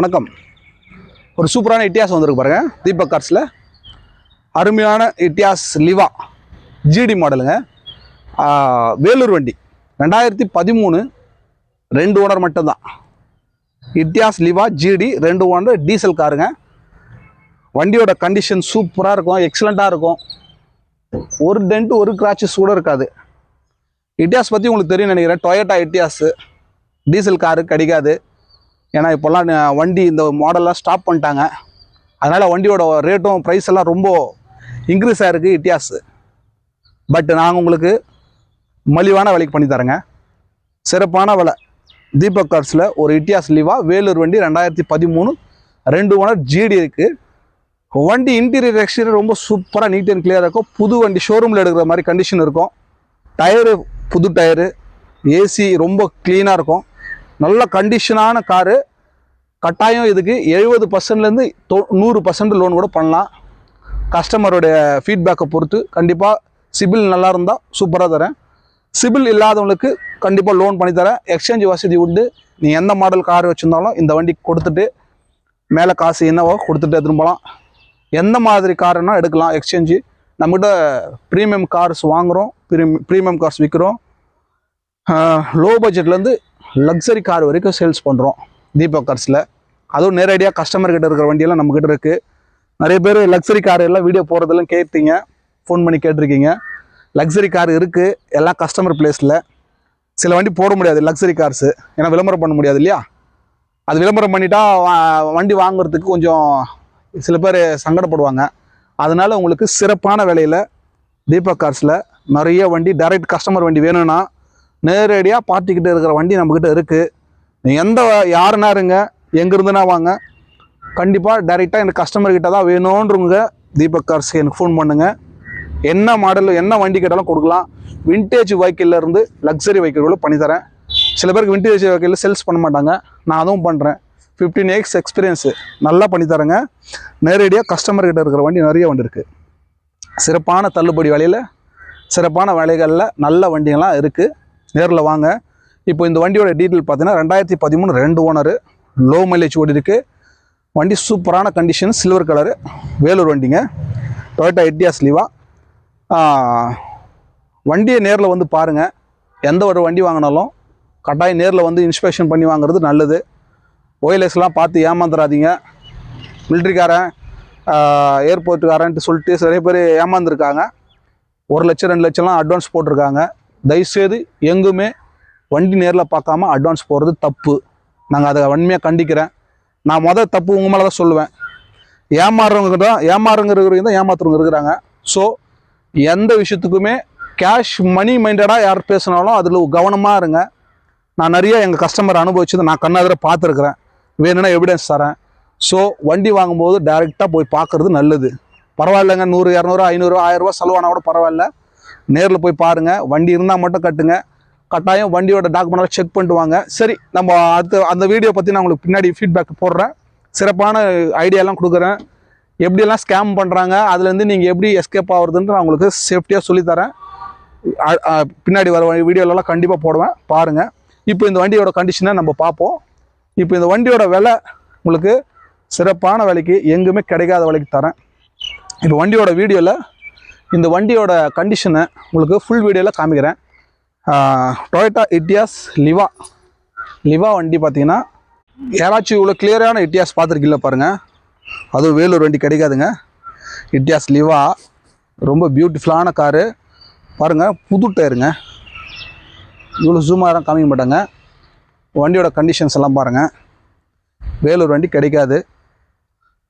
வணக்கம். ஒரு சூப்பரான இட்டியாஸ் வந்திருக்கு பாருங்க. தீபக் கார்ஸில் அருமையான இட்டியாஸ் லிவா. ஜிடி மாடலுங்க வேலூர் வண்டி. ரெண்டாயிரத்தி பதிமூணு ரெண்டு ஓனர் மட்டும்தான். இட்டியாஸ் லிவா ஜிடி ரெண்டு ஓனர் டீசல் காருங்க. வண்டியோட கண்டிஷன் சூப்பராக இருக்கும் எக்ஸலண்ட்டாக இருக்கும். ஒரு டென்ட் ஒரு கிராச்சஸ் கூட இருக்காது. இட்டியாஸ் பற்றி உங்களுக்கு தெரியும் நினைக்கிறேன். டொயட்டா இட்டியாஸு. டீசல் காரு கிடைக்காது. ஏன்னா இப்போல்லாம் வண்டி இந்த மாடல்லாம் ஸ்டாப் பண்ணிட்டாங்க. அதனால் வண்டியோட ரேட்டும் ப்ரைஸ் எல்லாம் ரொம்ப இன்க்ரீஸ் ஆகிருக்கு இட்டியாஸ் பட் நாங்கள் உங்களுக்கு மலிவான விலைக்கு பண்ணி தரேங்க சிறப்பான விலை. தீபக் கார்ஸில் ஒரு இட்டியாஸ் லீவா வேலூர் வண்டி ரெண்டாயிரத்தி பதிமூணு. ரெண்டு ஓனர் ஜிடி இருக்குது வண்டி இன்டீரியர் எக்ஸ்டீரியர் ரொம்ப சூப்பராக நீட் அண்ட் கிளியராக இருக்கும். புது வண்டி ஷோரூமில் எடுக்கிற மாதிரி கண்டிஷன் இருக்கும். டயரு புது டயரு ஏசி ரொம்ப க்ளீனாக இருக்கும். நல்ல கண்டிஷனான காரு கட்டாயம் இதுக்கு எழுபது பர்சன்ட்லேருந்து தொ நூறு பர்சன்ட் லோன் கூட பண்ணலாம். கஸ்டமருடைய ஃபீட்பேக்கை பொறுத்து கண்டிப்பாக சிபில் நல்லா இருந்தால் சூப்பராக தரேன். சிபில் இல்லாதவங்களுக்கு கண்டிப்பாக லோன் பண்ணி தரேன். எக்ஸ்சேஞ்ச் வசதி உண்டு. நீ எந்த மாடல் கார் வச்சுருந்தாலும் இந்த வண்டி கொடுத்துட்டு மேலே காசு என்னவோ கொடுத்துட்டு எடுத்துன்னு போகலாம் எந்த மாதிரி காருன்னா எடுக்கலாம். எக்ஸ்சேஞ்சு நம்மகிட்ட ப்ரீமியம் கார்ஸ் வாங்குகிறோம் ப்ரீமியம் ப்ரீமியம் கார்ஸ் விற்கிறோம் லோ பட்ஜெட்லேருந்து லக்ஸரி கார் வரைக்கும் சேல்ஸ் பண்ணுறோம் தீபக் கார்ஸில் அதுவும் நேரடியாக கஸ்டமர்கிட்ட இருக்கிற வண்டியெல்லாம் நம்மக்கிட்ட இருக்குது நிறைய பேர் லக்ஸரி கார் எல்லாம் வீடியோ போகிறதெல்லாம் கேட்டீங்க. ஃபோன் பண்ணி கேட்டிருக்கீங்க. லக்ஸரி கார் இருக்குது எல்லாம் கஸ்டமர் பிளேஸில் சில வண்டி போட முடியாது லக்ஸரி கார்ஸு ஏன்னா விளம்பரம் பண்ண முடியாது இல்லையா? அது விளம்பரம் பண்ணிட்டா வண்டி வாங்குறதுக்கு கொஞ்சம் சில பேர் சங்கடப்படுவாங்க. அதனால் உங்களுக்கு சிறப்பான விலையில் தீபக் கார்ஸில் நிறைய வண்டி டைரக்ட் கஸ்டமர் வண்டி வேணும்னா நேரடியாக பார்ட்டிக்கிட்ட இருக்கிற வண்டி நம்மக்கிட்ட இருக்குது நீங்கள் எந்த யாருன்னா இருங்க. எங்கேருந்துனா வாங்க. கண்டிப்பாக டைரெக்டாக எனக்கு கஸ்டமர்கிட்ட தான் வேணுன்றவங்க தீபக் கார்ஸ்க்கு எனக்கு ஃபோன் பண்ணுங்கள் என்ன மாடல் என்ன வண்டி கேட்டாலும் கொடுக்கலாம். வின்டேஜ் இருந்து லக்ஸரி வெஹிக்கிள் பண்ணித்தரேன் சில பேருக்கு வின்டேஜ் வெஹிக்கிள் சேல்ஸ் பண்ண மாட்டாங்க. நான் அதுவும் பண்ணுறேன் ஃபிஃப்டீன் இயர்ஸ் எக்ஸ்பீரியன்ஸு நல்லா பண்ணித்தரேங்க நேரடியாக கஸ்டமர்கிட்ட இருக்கிற வண்டி நிறைய வண்டி இருக்குது சிறப்பான தள்ளுபடி விலையில் சிறப்பான விலைகளில் நல்ல வண்டிகள்லாம் இருக்குது நேரில் வாங்க. இப்போ இந்த வண்டியோட டீட்டெயில் பார்த்தீங்கன்னா ரெண்டாயிரத்தி பதிமூணு ரெண்டு ஓனரு லோ மைலேஜ் ஓடி இருக்கு. வண்டி சூப்பரான கண்டிஷன் சில்வர் கலரு வேலூர் வண்டிங்க. டொயோட்டா எட்டியா லீவா வண்டியை நேரில் வந்து பாருங்கள் எந்த ஒரு வண்டி வாங்கினாலும் கட்டாயம் நேரில் வந்து இன்ஸ்பெக்ஷன் பண்ணி வாங்குறது நல்லது. ஓஎல்எஸ்லாம் பார்த்து ஏமாந்துடாதீங்க மிலிட்ரிக்காரன் ஏர்போர்ட்டுக்காரன்ட்டு சொல்லிட்டு நிறைய பேர் ஏமாந்துருக்காங்க. ஒரு லட்சம் ரெண்டு லட்சம்லாம் அட்வான்ஸ் போட்டிருக்காங்க. தயவுசெய்து எங்குமே வண்டி நேரில் பார்க்காம அட்வான்ஸ் போகிறது தப்பு. நாங்கள் அதை வன்மையாக கண்டிக்கிறேன். நான் மொதல் தப்பு உங்கள் மேலே தான் சொல்லுவேன். ஏமாறுறவங்க தான் ஏமாறுங்கிறவங்க தான் ஏமாத்துறவங்க இருக்கிறாங்க. ஸோ எந்த விஷயத்துக்குமே கேஷ் மணி மைண்டடாக யார் பேசினாலும் அதில் கவனமாக இருங்க. நான் நிறைய எங்கள் கஸ்டமர் அனுபவிச்சது நான் கண்ணாதிர பார்த்துருக்குறேன். வேணும்னா எவிடன்ஸ் தரேன். ஸோ வண்டி வாங்கும்போது டைரெக்டாக போய் பார்க்குறது நல்லது. பரவாயில்லைங்க நூறு இரநூறு ஐநூறு ஆயிரரூவா செலவானா கூட பரவாயில்ல. நேரில் போய் பாருங்கள் வண்டி இருந்தால் மட்டும் கட்டுங்க. கட்டாயம் வண்டியோட டாக்குமெண்ட்லாம் செக் பண்ணிட்டு வாங்க. சரி நம்ம அடுத்த அந்த வீடியோ பற்றி நான் உங்களுக்கு பின்னாடி ஃபீட்பேக் போடுறேன். சிறப்பான ஐடியாலாம் கொடுக்குறேன். எப்படியெல்லாம் ஸ்கேம் பண்ணுறாங்க அதுலேருந்து நீங்கள் எப்படி எஸ்கேப் ஆகுறதுன்ட்டு நான் உங்களுக்கு சேஃப்டியாக சொல்லித்தரேன் பின்னாடி வர வீடியோலலாம் கண்டிப்பாக போடுவேன். பாருங்கள் இப்போ இந்த வண்டியோட கண்டிஷனை நம்ம பார்ப்போம். இப்போ இந்த வண்டியோட விலை உங்களுக்கு சிறப்பான விலைக்கு எங்குமே கிடைக்காத விலைக்கு தரேன். இப்போ வண்டியோட வீடியோவில் இந்த வண்டியோட கண்டிஷனை உங்களுக்கு ஃபுல் வீடியோவில் காமிக்கிறேன். டொயோட்டா இட்டியாஸ் லிவா லிவா வண்டி பார்த்தீங்கன்னா யாராச்சும் இவ்வளோ கிளியரான இட்டியாஸ் பார்த்துருக்கீங்களா பாருங்கள் அதுவும் வேலூர் வண்டி கிடைக்காதுங்க. இட்டியாஸ் லிவா ரொம்ப பியூட்டிஃபுல்லான காரு பாருங்கள் புது டயருங்க இவ்வளோ ஜூமாக காமிக்க மாட்டாங்க. வண்டியோட கண்டிஷன்ஸ் எல்லாம் பாருங்கள் வேலூர் வண்டி கிடைக்காது.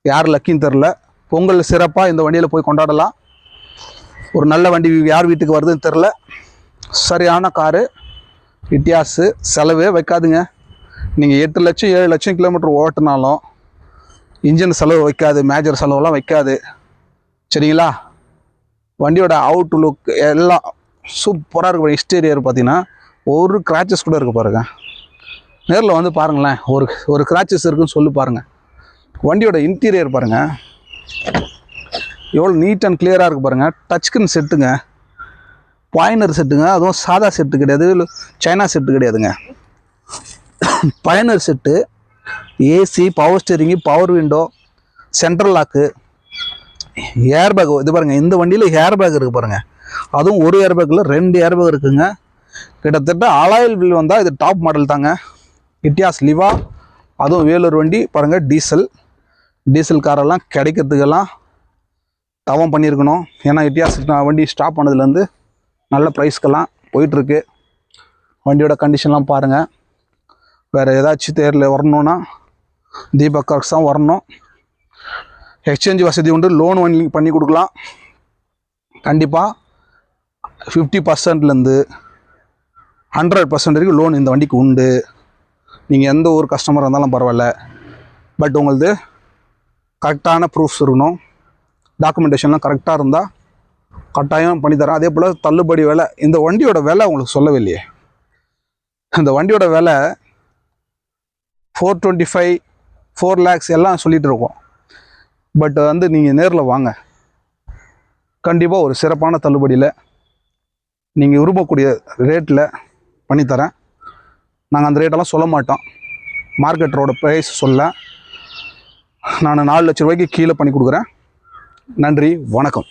யார் லக்கின்னு தெரில பொங்கல் சிறப்பாக இந்த வண்டியில் போய் கொண்டாடலாம். ஒரு நல்ல வண்டி யார் வீட்டுக்கு வருதுன்னு தெரில சரியான காரு வித்தியாசு செலவே வைக்காதுங்க. நீங்கள் எட்டு லட்சம் ஏழு லட்சம் கிலோமீட்டர் ஓட்டினாலும் இன்ஜின் செலவு வைக்காது மேஜர் செலவுலாம் வைக்காது. சரிங்களா? வண்டியோட அவுட் லுக் எல்லாம் சூப்பராக இருக்கும் எக்ஸ்டீரியர் பார்த்தீங்கன்னா ஒரு கிராச்சஸ் கூட இருக்க பாருங்க. நேரில் வந்து பாருங்களேன் ஒரு ஒரு கிராச்சஸ் இருக்குன்னு சொல்லி பாருங்கள் வண்டியோட இன்டீரியர் பாருங்கள் எவ்வளோ நீட் அண்ட் கிளியராக இருக்குது பாருங்கள் டச் செட்டுங்க பயனர் செட்டுங்க அதுவும் சாதா செட்டு கிடையாது. சைனா செட்டு கிடையாதுங்க. பயனர் set AC power steering power window central lock air bag இது பாருங்கள் இந்த வண்டியில் ஏர் பேக் இருக்குது பாருங்கள் அதுவும் ஒரு ஏர் பேக்கில் ரெண்டு ஏர் பேக் இருக்குதுங்க கிட்டத்தட்ட ஆலாயில் பில் வந்தால் இது டாப் மாடல் தாங்க. இட்டியாஸ் லிவா அதுவும் வேலூர் வண்டி. பாருங்கள் டீசல் டீசல் காரெல்லாம் கிடைக்கிறதுக்கெல்லாம் தவம் பண்ணியிருக்கணும். ஏன்னா இட்டியாஸ் நான் வண்டி ஸ்டாப் பண்ணதுலேருந்து நல்ல ப்ரைஸ்க்கெல்லாம் போயிட்டுருக்கு. வண்டியோட கண்டிஷன்லாம் பாருங்கள் வேறு ஏதாச்சும் தேரில் வரணுன்னா தீபக் கார்க்ஸ் தான் வரணும். எக்ஸ்சேஞ்ச் வசதி உண்டு லோன் வண்டி பண்ணி கொடுக்கலாம். கண்டிப்பாக ஃபிஃப்டி பர்சன்ட்லேருந்து ஹண்ட்ரட் பர்சன்ட் வரைக்கும் லோன் இந்த வண்டிக்கு உண்டு. நீங்கள் எந்த ஒரு கஸ்டமராக இருந்தாலும் பரவாயில்ல. பட் உங்களது கரெக்டான ப்ரூஃப்ஸ் இருக்கணும். டாக்குமெண்டேஷன்லாம் கரெக்டாக இருந்தால் கட்டாயம் பண்ணித்தரேன் அதே போல் தள்ளுபடி விலை இந்த வண்டியோட விலை உங்களுக்கு சொல்லவில்லையே. அந்த இந்த வண்டியோட விலை four twenty five four lakhs எல்லாம் சொல்லிகிட்டு இருக்கோம். பட் வந்து நீங்கள் நேரில் வாங்க. கண்டிப்பாக ஒரு சிறப்பான தள்ளுபடியில் நீங்கள் விரும்பக்கூடிய ரேட்டில் பண்ணித்தரேன் நாங்கள் அந்த ரேட்டெல்லாம் சொல்ல மாட்டோம். மார்க்கெட்டரோட ப்ரைஸ் சொல்ல. நான் நாலு லட்ச ரூபாய்க்கு கீழே பண்ணி கொடுக்குறேன். நன்றி வணக்கம்.